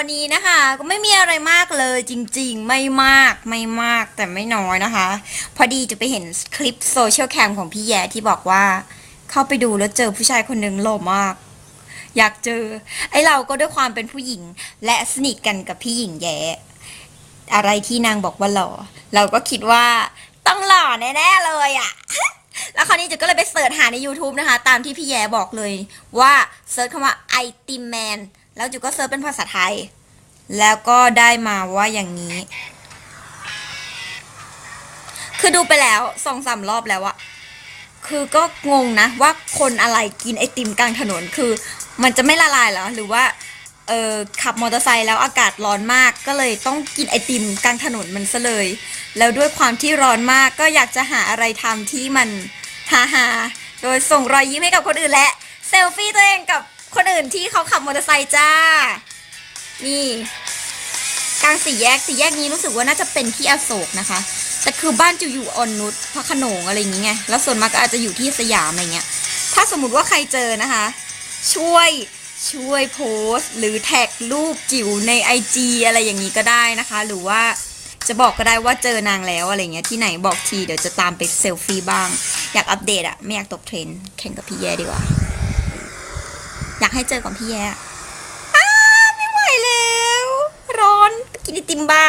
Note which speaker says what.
Speaker 1: วันนี้นะคะ ก็ไม่มีอะไรมากเลยจริงๆ ไม่มากไม่มากแต่ไม่น้อยนะคะ พอดีจะไปเห็นคลิปโซเชียลแคมของพี่แย่ที่บอกว่า เข้าไปดูแล้วเจอผู้ชายคนหนึ่งหล่อมาก อยากเจอ ไอเราก็ด้วยความเป็นผู้หญิง และสนิทกันกับพี่หญิงแย่อะไรที่นางบอกว่าหล่อ เราก็คิดว่าต้องหล่อแน่ๆเลยอะ่ะ คราวนี้จุดก็เลยไปเสิร์ชหาใน YouTube นะคะ ตามที่พี่แย้บอกเลยว่าเสิร์ชคำว่าไอติมแมนแล้วจุดก็เสิร์ชเป็นภาษาไทย แล้วก็ได้มาว่าอย่างนี้ คือดูไปแล้วสองสามรอบแล้วอะคือก็งงนะว่าคนอะไรกินไอติมกลางถนนคือ มันจะไม่ละลายเหรอหรือว่าเออขับมอเตอร์ไซค์แล้วอากาศร้อนมากก็เลยต้องกินไอติมกลางถนนมันซะเลย แล้วด้วยความที่ร้อนมากก็อยากจะหาอะไรทำที่มัน ฮ่าฮ่าโดยส่งรอยยิ้มให้กับคนอื่นและเซลฟี่ตัวเองกับคนอื่นที่เขาขับมอเตอร์ไซค์จ้า นี่กลางสี่แยกสี่แยกนี้รู้สึกว่าน่าจะเป็นที่อโศกนะคะ แต่คือบ้านจะอยู่ออนนุชพระขนงอะไรอย่างเงี้ยแล้วส่วนมากก็อาจจะอยู่ที่สยามอะไรเงี้ย ถ้าสมมติว่าใครเจอนะคะ ช่วยช่วยโพสต์หรือแท็กรูปจิ๋วใน IG อะไรอย่างนี้ก็ได้นะคะ หรือว่าจะบอกก็ได้ว่าเจอนางแล้วอะไรเงี้ยที่ไหนบอกทีเดี๋ยวจะตามไปเซลฟี่บ้าง อยากอัปเดตอะไม่อยากตกเทรนด์แข่งกับพี่แย่ดีกว่า อยากให้เจอกับพี่แย่ไม่ไหวแล้ว ร้อนไปกินไอติมบ้า